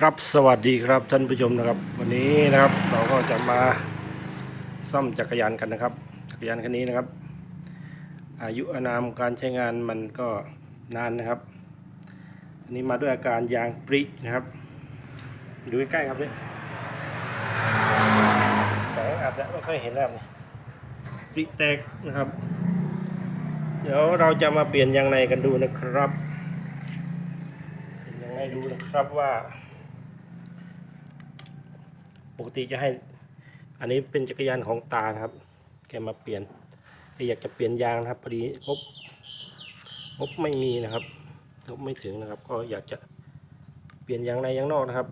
ครับสวัสดีครับท่านผู้ชมนะครับ วันนี้นะครับเราก็จะมาซ่อมจักรยานกันนะครับ จักรยานคันนี้นะครับ อายุอานามการใช้งานมันก็นานนะครับอันนี้มาด้วยอาการยางปรินะครับ ดูใกล้ๆครับนี่แสงอาจจะไม่ค่อยเห็นนะครับนี่ปริแตกนะครับ เดี๋ยวเราจะมาเปลี่ยนยางในกันดูนะครับเป็นยังไงดูนะครับว่า ปกติจะให้ อันนี้เป็นจักรยานของตาครับ แกมาเปลี่ยนแกอยากจะเปลี่ยนยางนะครับพอดีงบงบไม่มีนะครับงบไม่ถึงนะครับ ก็อยากจะเปลี่ยนยางในยางนอกนะครับ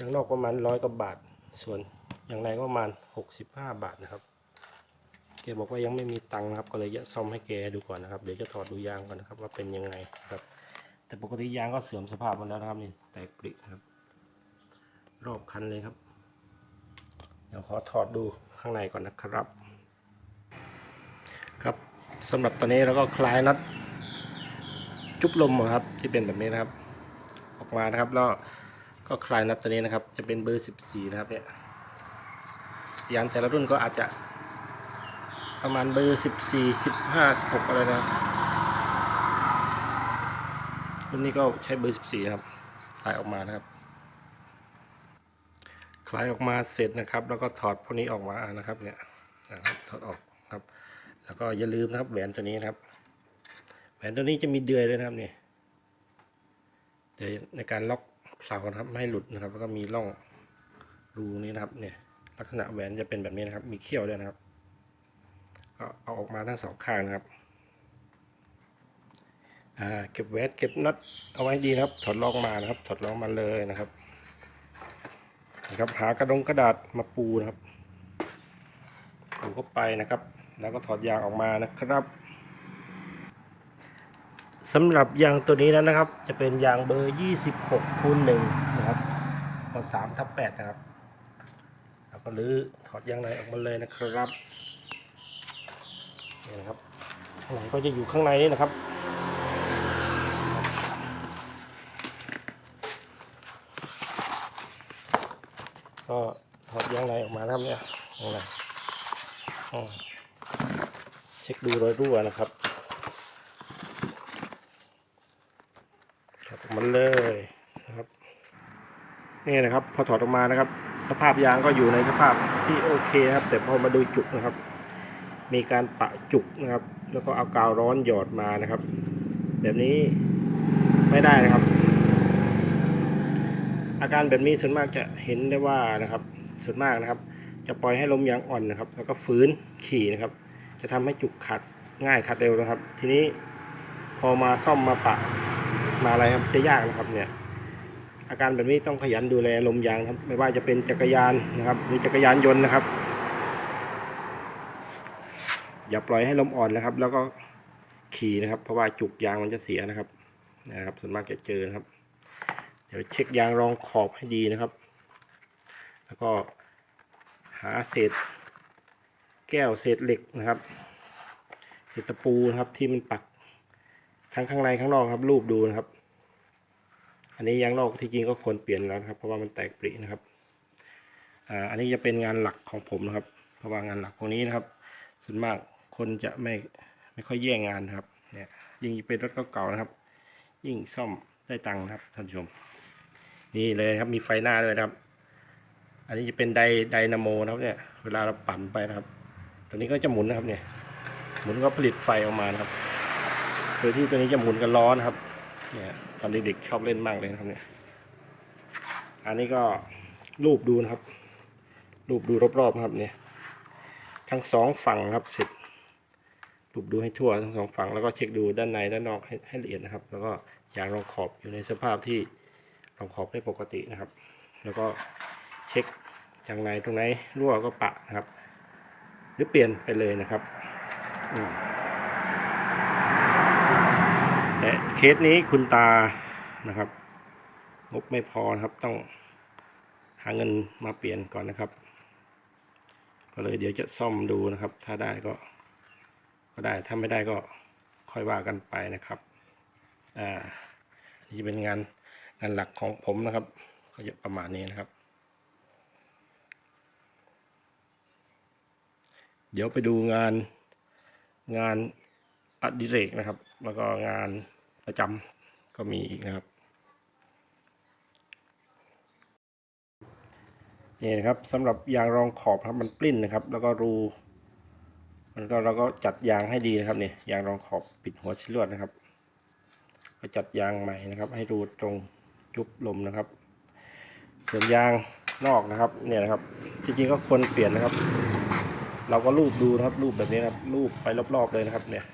ยางนอกประมาณร้อยกว่าบาท ส่วนยางในก็ประมาณหกสิบห้าบาทนะครับแกบอกว่ายังไม่มีตังค์นะครับก็เลยจะซ่อมให้แกดูก่อนนะครับเดี๋ยวจะถอดดูยางก่อนนะครับ ว่าเป็นยังไงครับ แต่ปกติยางก็เสื่อมสภาพหมดแล้วนะครับนี่แตกปริครับ รอบคันเลยครับ ดี๋ยวขอถอดดูข้างในก่อนนะครับ ครับสำหรับตอนนี้เราก็คลายน็อตจุบลมครับที่เป็นแบบนี้นะครับ ออกมานะครับแล้วก็คลายน็อตตัวนี้นะครับ จะเป็นเบอร์ 14 นะครับเนี่ยยางแต่ละรุ่นก็อาจจะประมาณเบอร์ 14 15 16 อะไรนะรุ่นนี้ก็ใช้เบอร์ 14 ครับคลายออกมานะครับ คลายออกมาเสร็จนะครับ แล้วก็ถอดพวกนี้ออกมานะครับเนี่ยนะครับถอดออกครับ แล้วก็อย่าลืมนะครับแหวนตัวนี้นะครับแหวนตัวนี้จะมีเดือยด้วยนะครับเนี่ยเดี๋ยในการล็อกเผานะครับไม่ให้หลุดนะครับ แล้วก็มีร่องรูนี้นะครับเนี่ยลักษณะแหวนจะเป็นแบบนี้นะครับ มีเขี้ยวด้วยนะครับ ก็เอาออกมาทั้งสองข้างนะครับอ่าเก็บแหวนเก็บน็อตเอาไว้ดีนะครับถอดลอกมานะครับถอดลอกมาเลยนะครับ นะครับหากระดงกระดาษมาปูนะครับปูเข้าไปนะครับ แล้วก็ถอดยางออกมานะครับสำหรับยางตัวนี้นั้นนะครับ จะเป็นยางเบอร์ 26คูณ1นะครับก็3ทับ8นะครับ แล้วก็รื้อถอดยางในออกมาเลยนะครับนี่นะครับข้างในก็จะอยู่ข้างในนี่นะครับ ก็ถอดยางในออกมานะครับเนี่ยยางในอ่าเช็คดูรอยรั่วนะครับถอดออกมาเลยนะครับนี่นะครับ พอถอดออกมานะครับ สภาพยางก็อยู่ในสภาพที่โอเคครับ แต่พอมาดูจุกนะครับ มีการปะจุกนะครับ แล้วก็เอากาวร้อนหยอดมานะครับ แบบนี้ไม่ได้นะครับ อาการแบบนี้ส่วนมากจะเห็นได้ว่านะครับ ส่วนมากนะครับ จะปล่อยให้ลมยางอ่อนนะครับ แล้วก็ฟื้นขี่นะครับ จะทำให้จุกขัดง่ายขัดเร็วนะครับ ทีนี้พอมาซ่อมมาปะมาอะไรครับจะยากนะครับเนี่ย อาการแบบนี้ต้องขยันดูแลลมยางครับ ไม่ว่าจะเป็นจักรยานนะครับหรือจักรยานยนต์นะครับ อย่าปล่อยให้ลมอ่อนนะครับ แล้วก็ขี่นะครับ เพราะว่าจุกยางมันจะเสียนะครับนะครับ ส่วนมากจะเจอนะครับ เดี๋ยวเช็คยางรองขอบให้ดีนะครับ แล้วก็หาเศษแก้วเศษเหล็กนะครับ เศษตะปูนะครับที่มันปักทั้งข้างในข้างนอกครับ รูปดูนะครับ อันนี้ยางนอกที่จริงก็ควรเปลี่ยนแล้วครับ เพราะว่ามันแตกปรินะครับอ่าอันนี้จะเป็นงานหลักของผมนะครับ เพราะว่างานหลักพวกนี้นะครับ ส่วนมากคนจะไม่ไม่ค่อยแย่งงานนะครับเนี่ยยิ่งเป็นรถเก่าๆนะครับ ยิ่งซ่อมได้ตังค์นะครับท่านผู้ชม นี่เลยครับมีไฟหน้าด้วยนะครับ อันนี้จะเป็นไดไดนาโมนะครับเนี่ย เวลาเราปั่นไปนะครับ ตัวนี้ก็จะหมุนนะครับเนี่ย หมุนก็ผลิตไฟออกมานะครับ โดยที่ตัวนี้จะหมุนกันล้อนครับ เนี่ยตอนเด็กๆชอบเล่นมากเลยนะครับเนี่ย อันนี้ก็รูปดูนะครับ รูปดูรอบๆนะครับเนี่ย ทั้งสองฝั่งครับเสร็จรูปดูให้ทั่วทั้งสองฝั่งแล้วก็เช็คดูด้านในด้านนอกให้ให้ละเอียดนะครับ แล้วก็ยางรองขอบอยู่ในสภาพที่ รองขอบได้ปกตินะครับ แล้วก็เช็คยางในตรงไหนรั่วก็ปะนะครับ หรือเปลี่ยนไปเลยนะครับแต่เคสนี้คุณตานะครับงบไม่พอนะครับต้องหาเงินมาเปลี่ยนก่อนนะครับ ก็เลยเดี๋ยวจะซ่อมดูนะครับ ถ้าได้ก็ ก็ได้ถ้าไม่ได้ก็ค่อยว่ากันไปนะครับ อ่านี่จะเป็นงาน งานหลักของผมนะครับ ก็จะประมาณนี้นะครับ เดี๋ยวไปดูงานงานอดิเรกนะครับ แล้วก็งานประจำก็มีอีกนะครับนี่นะครับสำหรับยางรองขอบครับมันปลิ้นนะครับ แล้วก็รูมันก็เราก็จัดยางให้ดีนะครับเนี่ยยางรองขอบปิดหัวชิลวดนะครับ ก็จัดยางใหม่นะครับ ให้รูตรง จุบลมนะครับ ส่วนยางนอกนะครับเนี่ยนะครับ จริงๆก็ควรเปลี่ยนนะครับ เราก็รูปดูนะครับ รูปแบบนี้นะครับ รูปไปรอบๆเลยนะครับ เนี่ย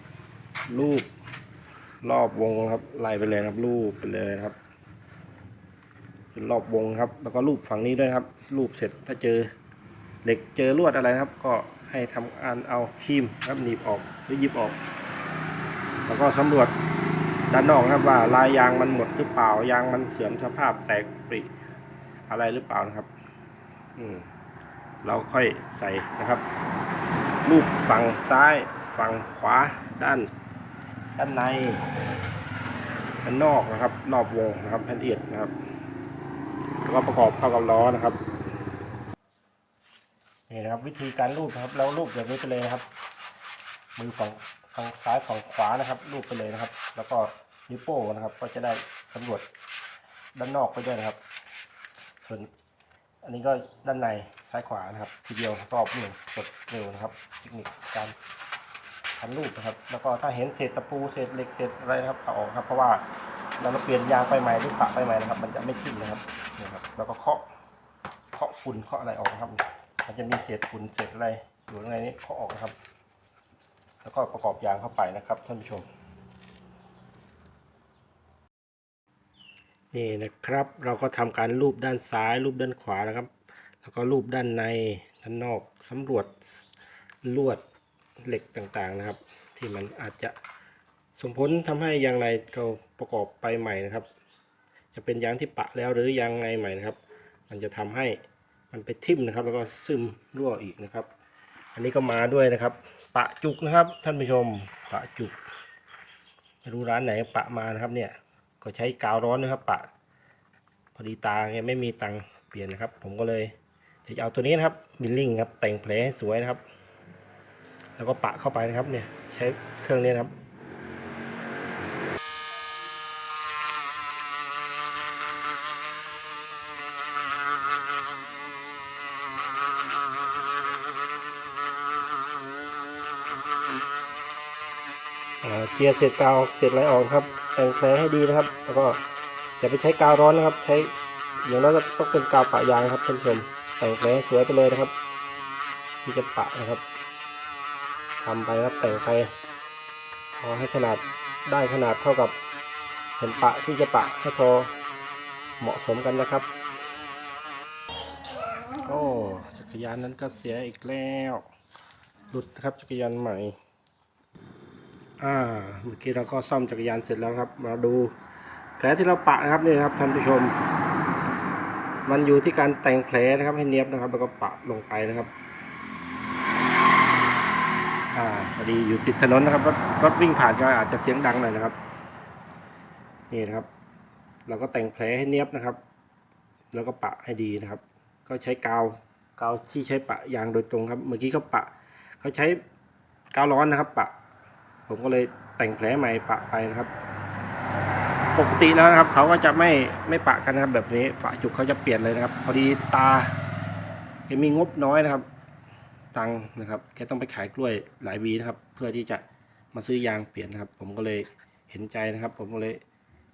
รูปรอบวงครับไล่ไปเลยนะครับ รูปไปเลยครับรอบวงครับ แล้วก็รูปฝั่งนี้ด้วยครับ รูปเสร็จถ้าเจอเหล็กเจอลวดอะไรครับ ก็ให้ทำการเอาครีมครับหนีบออกหรือยิบออก แล้วก็สำรวจ ด้านนอกนะครับว่าลายยางมันหมดหรือเปล่ายางมันเสื่อมสภาพแตกปริอะไรหรือเปล่านะครับ อืมเราค่อยใส่นะครับรูปฝั่งซ้ายฝั่งขวาด้าน ด้านในด้านนอกนะครับรอบวงนะครับแผ่นเอียดนะครับแล้วก็ประกอบเข้ากับล้อนะครับนี่นะครับ วิธีการรูปนะครับ เรารูปแบบนี้ไปเลยนะครับ มือฝั่งฝั่งซ้ายฝั่งขวานะครับ รูปไปเลยนะครับ แล้วก็ นิ้วโป้งนะครับ ก็จะได้สำรวจด้านนอกไปด้วยนะครับ ส่วนอันนี้ก็ด้านในซ้ายขวานะครับ ทีเดียวรอบหนึ่งกดเร็วนะครับเทคนิคการทำรูปนะครับ แล้วก็ถ้าเห็นเศษตะปูเศษเหล็กเศษอะไรนะครับเอาออกครับเพราะว่าเราเปลี่ยนยางไปใหม่หรือปะไปใหม่นะครับ มันจะไม่ทิ้มนะครับนี่ครับ แล้วก็เคาะเคาะฝุ่นเคาะอะไรออกนะครับ มันจะมีเศษฝุ่นเศษอะไรอยู่ในนี้เคาะออกนะครับ แล้วก็ประกอบยางเข้าไปนะครับท่านผู้ชม นี่นะครับ เราก็ทำการรูปด้านซ้ายรูปด้านขวานะครับ แล้วก็รูปด้านในด้านนอกสำรวจลวดเหล็กต่างๆนะครับ ที่มันอาจจะส่งผลทำให้ยางในเราประกอบไปใหม่นะครับ จะเป็นยางที่ปะแล้วหรือยางในใหม่นะครับ มันจะทำให้มันไปทิ่มนะครับ แล้วก็ซึมรั่วอีกนะครับ อันนี้ก็มาด้วยนะครับ ปะจุกนะครับ ท่านผู้ชมปะจุกไม่รู้ร้านไหนปะมานะครับเนี่ย ก็ใช้กาวร้อนนะครับปะพอดีตาแกไม่มีตังเปลี่ยนนะครับ ผมก็เลยเดี๋ยวจะเอาตัวนี้นะครับมิลลิ่งครับแต่งแผลให้สวยนะครับ แล้วก็ปะเข้าไปนะครับเนี่ยใช้เครื่องนี้นะครับเจียร์เสร็จกาวเสร็จอะไรออกครับ แต่งแผลให้ดีนะครับ แล้วก็อย่าไปใช้กาวร้อนนะครับ ใช้อย่างนั้นก็ต้องเป็นกาวปะยางครับท่านผู้ชมแต่งแผลสวยไปเลยนะครับ ที่จะปะนะครับทำไปครับแต่งไปเอให้ขนาดได้ขนาดเท่ากับแผ่นปะที่จะปะให้พอเหมาะสมกันนะครับโอ้จักรยานนั้นก็เสียอีกแล้ว หลุดนะครับจักรยานใหม่ อ่าเมื่อกี้เราก็ซ่อมจักรยานเสร็จแล้วครับ มาดูแผลที่เราปะนะครับนี่ครับท่านผู้ชม มันอยู่ที่การแต่งแผลนะครับให้เนียบนะครับ แล้วก็ปะลงไปนะครับ อ่าพอดีอยู่ติดถนนนะครับรถรถวิ่งผ่านก็อาจจะเสียงดังหน่อยนะครับนี่นะครับ เราก็แต่งแผลให้เนียบนะครับ แล้วก็ปะให้ดีนะครับ ก็ใช้กาวกาวที่ใช้ปะยางโดยตรงครับ เมื่อกี้เขาปะเขาใช้กาวร้อนนะครับ ปะ ผมก็เลยแต่งแผลใหม่ปะไปนะครับ ปกติแล้วนะครับ เขาก็จะไม่ไม่ปะกันนะครับ แบบนี้ปะจุกเขาจะเปลี่ยนเลยนะครับ พอดีตาแกมีงบน้อยนะครับ ตังนะครับแกต้องไปขายกล้วยหลายวีนะครับ เพื่อที่จะมาซื้อยางเปลี่ยนนะครับ ผมก็เลยเห็นใจนะครับ ผมก็เลย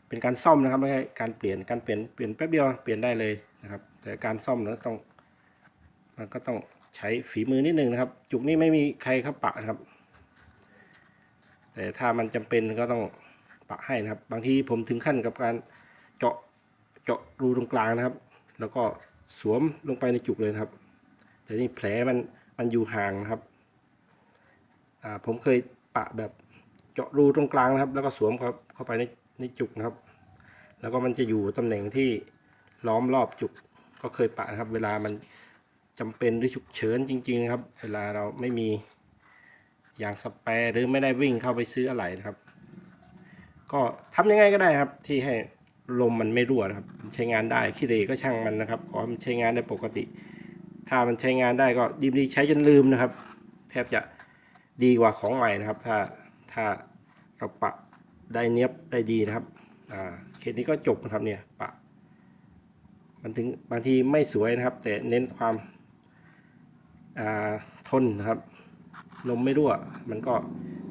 เป็นการซ่อมนะครับไม่ใช่การเปลี่ยนการเปลี่ยนเปลี่ยนแป๊บเดียวเปลี่ยนได้เลยนะครับ แต่การซ่อมนั้นต้อง มันก็ต้องใช้ฝีมือนิดนึงนะครับ จุกนี้ไม่มีใครเขาปะนะครับ แต่ถ้ามันจำเป็นก็ต้องปะให้นะครับ บางทีผมถึงขั้นกับการเจาะเจาะรูตรงกลางนะครับ แล้วก็สวมลงไปในจุกเลยนะครับ แต่นี่แผลมันมันอยู่ห่างนะครับอ่าผมเคยปะแบบเจาะรูตรงกลางนะครับ แล้วก็สวมครับเข้าไปในในจุกนะครับ แล้วก็มันจะอยู่ตำแหน่งที่ล้อมรอบจุกก็เคยปะนะครับ เวลามันจำเป็นหรือฉุกเฉินจริง ๆ ครับ เวลาเราไม่มี อย่างสแปร์หรือไม่ได้วิ่งเข้าไปซื้ออะไรนะครับ ก็ทำยังไงก็ได้ครับ ที่ให้ลมมันไม่รั่วนะครับ ใช้งานได้ขี้เหร่ก็ช่างมันนะครับขอให้มันใช้งานได้ปกติ ถ้ามันใช้งานได้ก็ดีดีใช้จนลืมนะครับ แทบจะดีกว่าของใหม่นะครับ ถ้าถ้าเราปะได้เนี้ยบได้ดีนะครับอ่าเคสนี้ก็จบนะครับเนี่ยปะ มันถึงบางทีไม่สวยนะครับ แต่เน้นความอ่าทนนะครับ ลมไม่รั่ว มันก็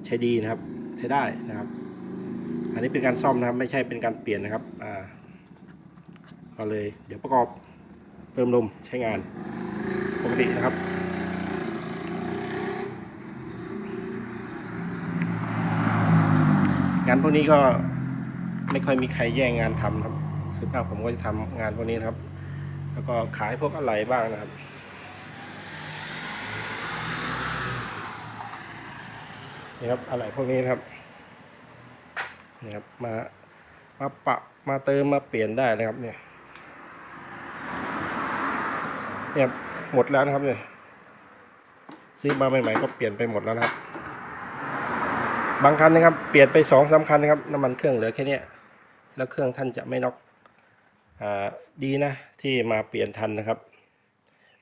ใช้ดีนะครับ ใช้ได้นะครับ อันนี้เป็นการซ่อมนะครับ ไม่ใช่เป็นการเปลี่ยนนะครับ อ่าก็เลย เดี๋ยวประกอบเติมลมใช้งานปกตินะครับงานพวกนี้ก็ไม่ค่อยมีใครแย่งงานทำครับส่วนมากผมก็จะทำงานพวกนี้นะครับ แล้วก็ขายพวกอะไรบ้างนะครับ นี่ครับอะไรพวกนี้นะครับนี่ครับมามาปะมาเติมมาเปลี่ยนได้นะครับเนี่ยเนี่ยหมดแล้วนะครับเนี่ยซื้อมาใหม่ๆก็เปลี่ยนไปหมดแล้วนะครับ บางคันนะครับ เปลี่ยนไปสองสามคันนะครับน้ำมันเครื่องเหลือแค่นี้แล้วเครื่องท่านจะไม่น็อกอ่าดีนะ ที่มาเปลี่ยนทันนะครับ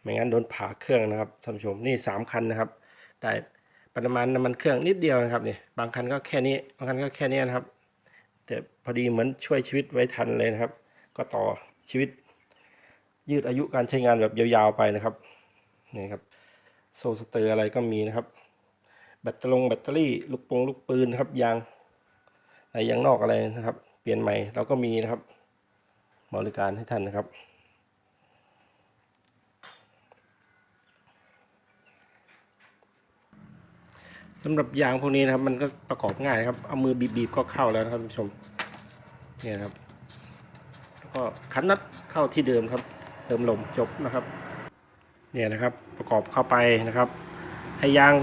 ไม่งั้นโดนผ่าเครื่องนะครับท่านผู้ชมนี่สามคันนะครับ ได้ ปริมาณน้ำมันเครื่องนิดเดียวนะครับเนี่ยบางคันก็แค่นี้บางคันก็แค่นี้นะครับ แต่พอดีเหมือนช่วยชีวิตไว้ทันเลยนะครับ ก็ต่อชีวิต ยืดอายุการใช้งานแบบยาวๆไปนะครับนี่ครับโซสเตอร์อะไรก็มีนะครับ แบตเตอรี่แบตเตอรี่ลูกปงลูกปืนครับยางในยางนอกอะไรนะครับ เปลี่ยนใหม่เราก็มีนะครับบริการให้ท่านนะครับ สำหรับยางพวกนี้นะครับ มันก็ประกอบง่ายครับ เอามือบีบๆก็เข้าแล้วนะครับท่านผู้ชมเนี่ยนครับ แล้วก็ขันน็อตเข้าที่เดิมครับ เติมลมจบนะครับ เนี่ยนะครับประกอบเข้าไปนะครับ ให้ยาง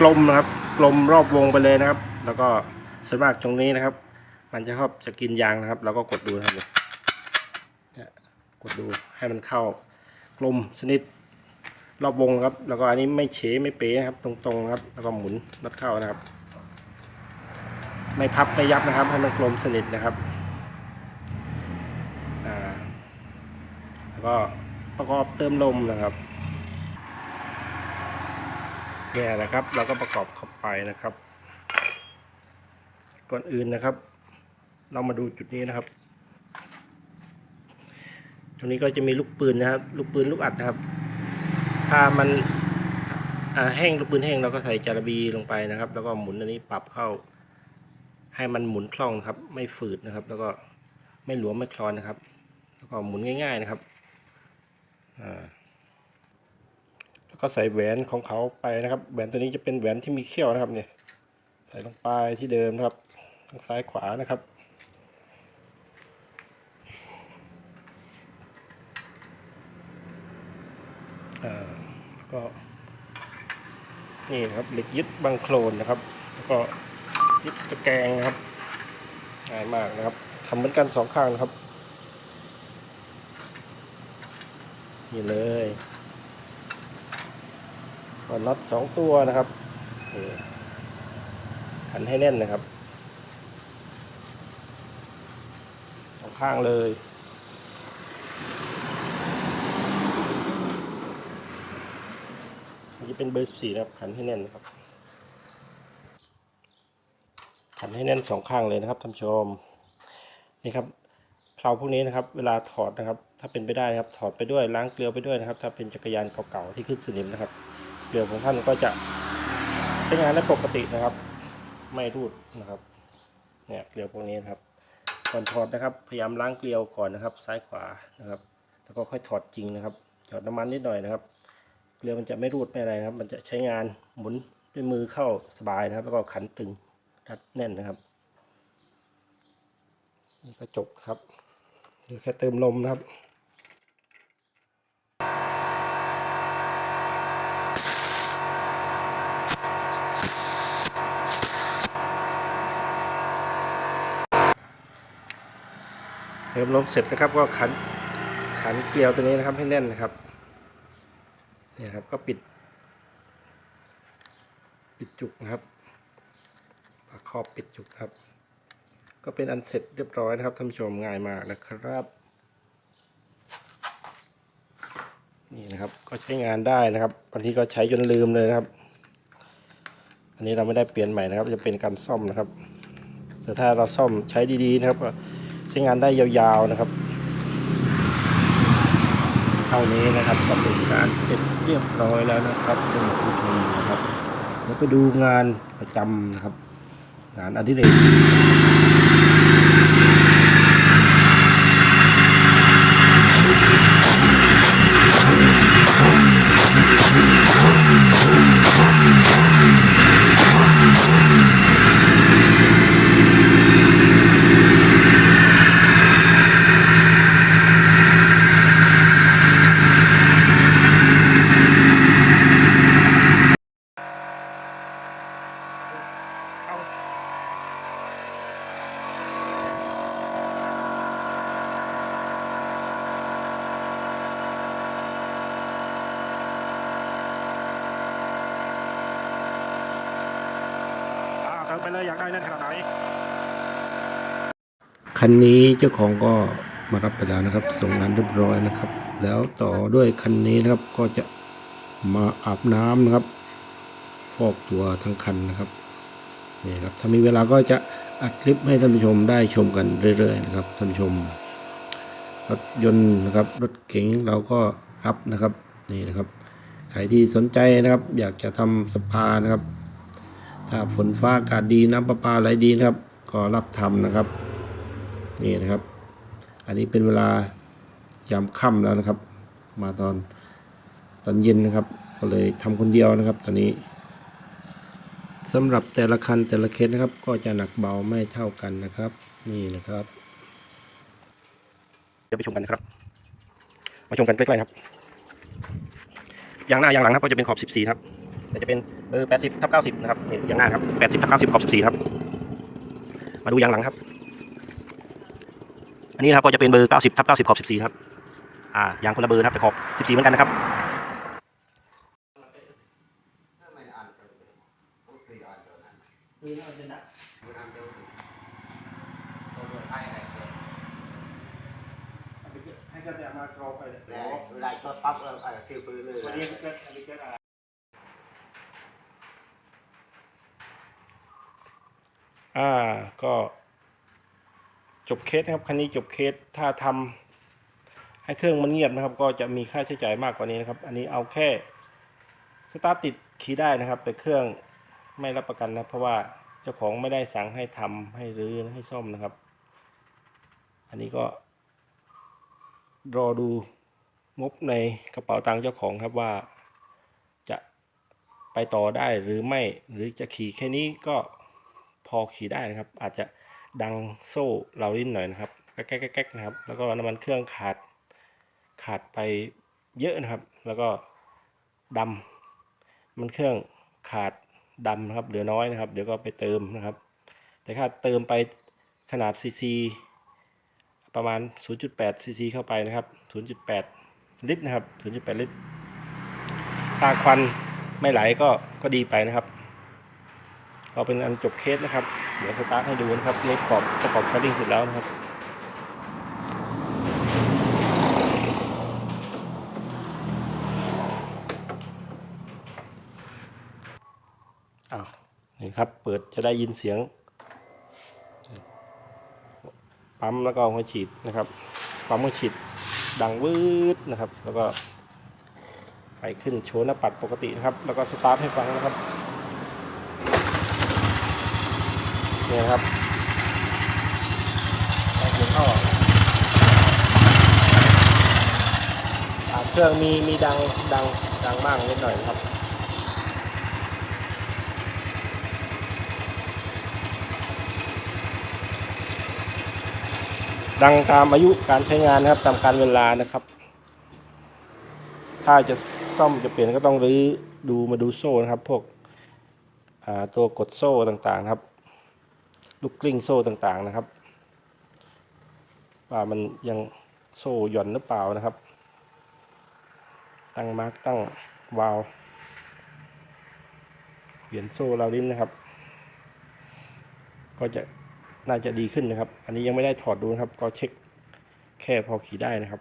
กลมนะครับ กลมรอบวงไปเลยนะครับ แล้วก็ส่วนมากตรงนี้นะครับ มันจะชอบจะกินยางนะครับเราก็กดดูนะครับกดดูให้มันเข้ากลมสนิท รอบวงครับ แล้วก็อันนี้ไม่เฉไม่เป๋นะครับ ตรงๆครับ แล้วก็หมุนนัดเข้านะครับ ไม่พับไม่ยับนะครับ ให้มันกลมสนิทนะครับอ่าแล้วก็ประกอบเติมลมนะครับเนี่ยนะครับ เราก็ประกอบเข้าไปนะครับ ก่อนอื่นนะครับ เรามาดูจุดนี้นะครับตรงนี้ก็จะมีลูกปืนนะครับ ลูกปืนลูกอัดนะครับ ถ้ามันแห้งลูกปืนแห้งเราก็ใส่จารบีลงไปนะครับ แล้วก็หมุนอันนี้ปรับเข้า ให้มันหมุนคล่องครับ ไม่ฝืดนะครับ แล้วก็ไม่หลวมไม่คลอนนะครับ แล้วก็หมุนง่าย ๆนะครับแล้วก็ใส่แหวนของเขาไปนะครับ แหวนตัวนี้จะเป็นแหวนที่มีเขี้ยวนะครับเนี่ย ใส่ลงไปที่เดิมนะครับ ทางซ้ายขวานะครับ อ่าแล้ว ก็นี่นะครับเหล็กยึดบังโคลนนะครับ แล้วก็ยึดตะแกรงนะครับง่ายมากนะครับทำเหมือนกันสองข้างนะครับ นี่เลยก็น็อตสองตัวนะครับขันให้แน่นนะครับสองข้างเลย อันนี้เป็นเบอร์สี่นะครับ ขันให้แน่นนะครับ ขันให้แน่นสองข้างเลยนะครับท่านผู้ชมนี่ครับเพลาพวกนี้นะครับ เวลาถอดนะครับ ถ้าเป็นไปได้นะครับ ถอดไปด้วยล้างเกลียวไปด้วยนะครับ ถ้าเป็นจักรยานเก่าๆที่ขึ้นสนิมนะครับเกลียวของท่านก็จะใช้งานได้ปกตินะครับ ไม่รูดนะครับเนี่ยเกลียวพวกนี้นะครับก่อนถอดนะครับ พยายามล้างเกลียวก่อนนะครับ ซ้ายขวานะครับ แล้วก็ค่อยถอดจริงนะครับหยอดน้ำมันนิดหน่อยนะครับ เกลียวมันจะไม่รูดไม่อะไรนะครับ มันจะใช้งานหมุนด้วยมือเข้าสบายนะครับ แล้วก็ขันตึงรัดแน่นนะครับนี่ก็จบครับเดี๋ยวแค่เติมลมนะครับเติมลมเสร็จนะครับก็ขันขันเกลียวตัวนี้นะครับให้แน่นนะครับ เนี่ยครับก็ปิด ปิดจุกนะครับฝาครอบปิดจุกครับ ก็เป็นอันเสร็จเรียบร้อยนะครับท่านผู้ชมง่ายมากนะครับ นี่นะครับก็ใช้งานได้นะครับบางทีก็ใช้จนลืมเลยนะครับ อันนี้เราไม่ได้เปลี่ยนใหม่นะครับ จะเป็นการซ่อมนะครับ แต่ถ้าเราซ่อมใช้ดีๆนะครับใช้งานได้ยาวๆนะครับ ท่านี้นะครับก็เป็นการเสร็จเรียบร้อยแล้วนะครับท่านผู้ชมนะครับเดี๋ยวไปดูงานประจำนะครับ งานอดิเรก อ่าเติมไปเลยอยากได้นั่นขนาดไหน คันนี้เจ้าของก็มารับไปแล้วนะครับ ส่งงานเรียบร้อยนะครับ แล้วต่อด้วยคันนี้นะครับก็จะมาอาบน้ำนะครับ ฟอกตัวทั้งคันนะครับนี่ครับถ้ามีเวลาก็จะอัดคลิปให้ท่านผู้ชมได้ชมกันเรื่อยๆนะครับท่านผู้ชมรถยนต์นะครับรถเก๋งเราก็รับนะครับนี่นะครับใครที่สนใจนะครับ อยากจะทำสปานะครับ ถ้าฝนฟ้าอากาศดีน้ำประปาไหลดีนะครับ ก็รับทำนะครับ นี่นะครับ อันนี้เป็นเวลายามค่ำแล้วนะครับ มาตอนตอนเย็นนะครับ ก็เลยทำคนเดียวนะครับ ตอนนี้สำหรับแต่ละคันแต่ละเคสนะครับ ก็จะหนักเบาไม่เท่ากันนะครับ นี่นะครับเดี๋ยวไปชมกันนะครับ มาชมกันใกล้ๆครับยางหน้ายางหลังนะครับก็จะเป็นขอบ 14 ครับ แต่จะเป็นเบอร์ 80ทับ90 นะครับนี่ยางหน้าครับ 80ทับ90 ขอบ 14 ครับ มาดูยางหลังครับ อันนี้นะครับก็จะเป็นเบอร์ 90ทับ90 ขอบ 14 ครับ อ่ายางคนละเบอร์นะครับแต่ขอบ 14 เหมือนกันนะครับ ให้ก็จะมากรอไปเลย lại cho tóc là phải thiêu phứ เลย วันนี้ก็อันนี้ก็ได้อ่า ก็จบเค สนะครับคันนี้จบเคสถ้าทำให้เครื่องมันเงียบนะครับ ก็จะมีค่าใช้จ่ายมากกว่านี้นะครับ อันนี้เอาแค่สตาร์ทติดคีย์ได้นะครับ แต่เครื่องไม่รับประกันนะเพราะว่าเจ้าของไม่ได้สั่งให้ทำให้รื้อให้ซ่อมนะครับ อันนี้ก็รอดูงบในกระเป๋าตังค์เจ้าของครับว่า จะไปต่อได้หรือไม่หรือจะขี่แค่นี้ก็พอขี่ได้นะครับ อาจจะ ดังโซ่เราลิ้นหน่อยนะครับแก๊กแก๊กนะครับ แล้วก็น้ำมันเครื่องขาดขาดไปเยอะนะครับ แล้วก็ดำมันเครื่องขาดดำนะครับ เหลือน้อยนะครับ เดี๋ยวก็ไปเติมนะครับ แต่ถ้าเติมไปขนาดซีซีประมาณ 0.8ซีซีเข้าไปนะครับ 0.8 ลิตรนะครับ 0.8 ลิตรถ้าควันไม่ไหลก็ก็ดีไปนะครับ ก็เป็นอันจบเคสนะครับ เดี๋ยวสตาร์ทให้ดูนะครับในประกอบประกอบไฟลิ่งเสร็จแล้วนะครับอ้าวนี่ครับ เปิดจะได้ยินเสียง ปั๊มแล้วก็หัวฉีดนะครับ ปั๊มหัวฉีดดังวืดนะครับ แล้วก็ไฟขึ้นโชว์หน้าปัดปกตินะครับ แล้วก็สตาร์ทให้ฟังนะครับ นี่ครับเสียงเข้าออเครื่องมีมีดังดังดังบ้างนิดหน่อยครับดังตามอายุการใช้งานนะครับตามการเวลานะครับ ถ้าจะซ่อมจะเปลี่ยนก็ต้องรื้อดูมาดูโซ่นะครับ พวกตัวกดโซ่ต่างๆครับ ลูกกลิ้งโซ่ต่างๆนะครับว่ามันยังโซ่หย่อนหรือเปล่านะครับ ตั้งมาร์กตั้งวาล์วเปลี่ยนโซ่เราลิ้นนะครับ ก็จะน่าจะดีขึ้นนะครับ อันนี้ยังไม่ได้ถอดดูนะครับ ก็เช็คแค่พอขี่ได้นะครับ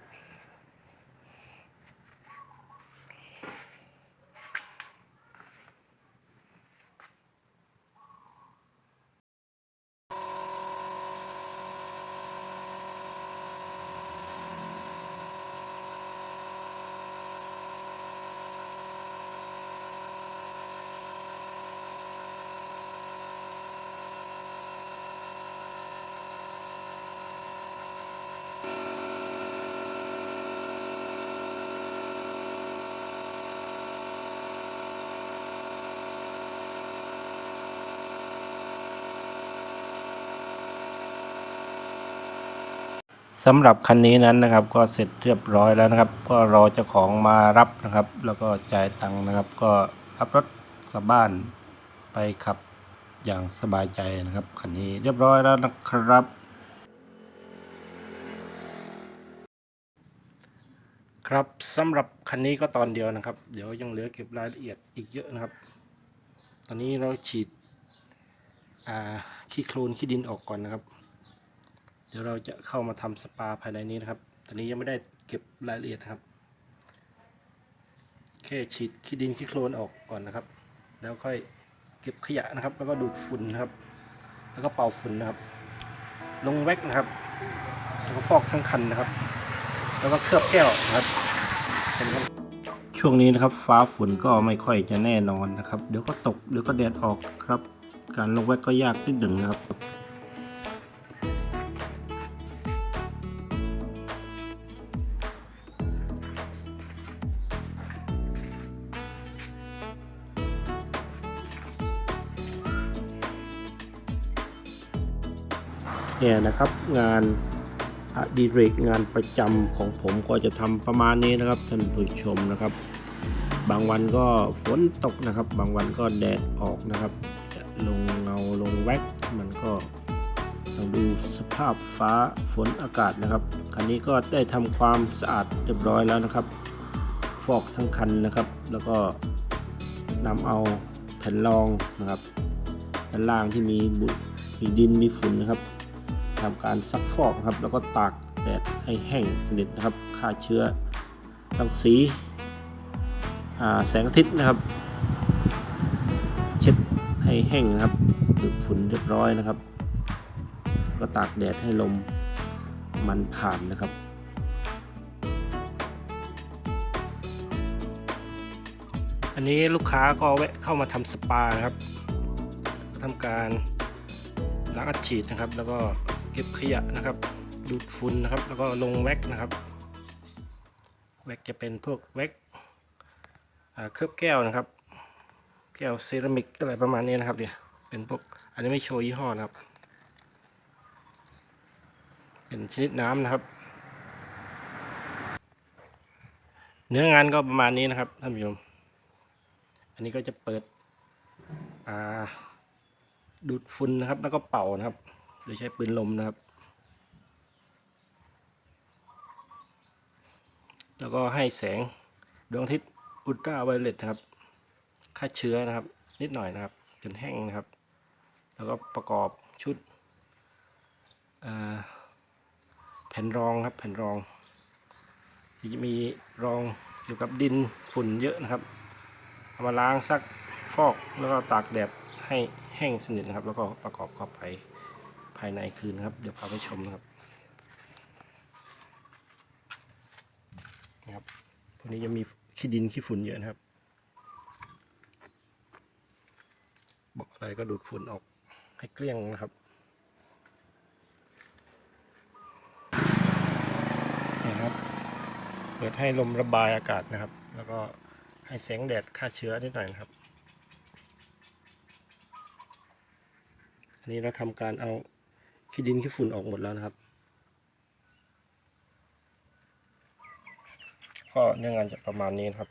สำหรับคันนี้นั้นนะครับก็เสร็จเรียบร้อยแล้วนะครับ ก็รอเจ้าของมารับนะครับ แล้วก็จ่ายตังค์นะครับ ก็รับรถกลับบ้านไปขับอย่างสบายใจนะครับคันนี้เรียบร้อยแล้วนะครับ ครับสำหรับคันนี้ก็ตอนเดียวนะครับ เดี๋ยวยังเหลือเก็บรายละเอียดอีกเยอะนะครับ ตอนนี้เราฉีดขี้โคลนขี้ดินออกก่อนนะครับ ดี๋ยวเราจะเข้ามาทำสปาภายในนี้นะครับ ตอนนี้ยังไม่ได้เก็บรายละเอียดครับ แค่ฉีดขี้ดินขี้โคลนออกก่อนนะครับ แล้วค่อยเก็บขยะนะครับ แล้วก็ดูดฝุ่นนะครับ แล้วก็เป่าฝุ่นนะครับ ลงแว็กนะครับ แล้วก็ฟอกทั้งคันนะครับ แล้วก็เคลือบแก้วนะครับเป็นครับช่วงนี้นะครับฟ้าฝนก็ไม่ค่อยจะแน่นอนนะครับ เดี๋ยวก็ตก เดี๋ยวก็แดดออกครับ การลงแว็กก็ยากนิดหนึ่งนะครับ เนี่ยนะครับงานอดิเรกงานประจำของผมก็จะทำประมาณนี้นะครับท่านผู้ชมนะครับ บางวันก็ฝนตกนะครับ บางวันก็แดดออกนะครับ จะลงเงาลงแว็กมันก็ต้องดูสภาพฟ้าฝนอากาศนะครับคันนี้ก็ได้ทำความสะอาดเรียบร้อยแล้วนะครับ ฟอกทั้งคันนะครับ แล้วก็นำเอาแผ่นรองนะครับด้านล่างที่มีบุมีดินมีฝุ่นนะครับ ทำการซักฟอกครับ แล้วก็ตากแดดให้แห้งสนิทนะครับฆ่าเชื้อรังสีแสงอาทิตย์นะครับ เช็ดให้แห้งนะครับดูดฝุ่นเรียบร้อยนะครับ ก็ตากแดดให้ลมมันผ่านนะครับอันนี้ลูกค้าก็แวะเข้ามาทำสปานะครับทำการล้างอัดฉีดนะครับ แล้วก็ เก็บขยะนะครับ ดูดฝุ่นนะครับ แล้วก็ลงแว็กนะครับ แว็กจะเป็นพวกแว็กเคลือบแก้วนะครับ แก้วเซรามิกอะไรประมาณนี้นะครับเนี่ยวเป็นพวกอันนี้ไม่โชว์ยี่ห้อนะครับ เป็นชนิดน้ำนะครับ เนื้องานก็ประมาณนี้นะครับท่านผู้ชมอันนี้ก็จะเปิดดูดฝุ่นนะครับ แล้วก็เป่านะครับ โดยใช้ปืนลมนะครับ แล้วก็ให้แสงดวงอาทิตย์อุลตราไวโอเลตนะครับฆ่าเชื้อนะครับ นิดหน่อยนะครับจนแห้งนะครับ แล้วก็ประกอบชุดแผ่นรองครับแผ่นรองที่จะมีรองเกี่ยวกับดินฝุ่นเยอะนะครับเอามาล้างซักฟอกแล้วก็ตากแดดให้แห้งสนิทนะครับ แล้วก็ประกอบเข้าไปายในคืนครับเดี๋ยวพาไปชมนะครับนะครับพวกนี้จะมีขี้ดินขี้ฝุ่นเยอะนะครับบอกอะไรก็ดูดฝุ่นออกให้เกลี้ยงนะครับนี่ครับ เปิดให้ลมระบายอากาศนะครับ แล้วก็ให้แสงแดดฆ่าเชื้อนิดหน่อยนะครับอันนี้เราทำการเอา ขี้ดินขี้ฝุ่นออกหมดแล้วนะครับ ก็เนื้องานจะประมาณนี้นะครับ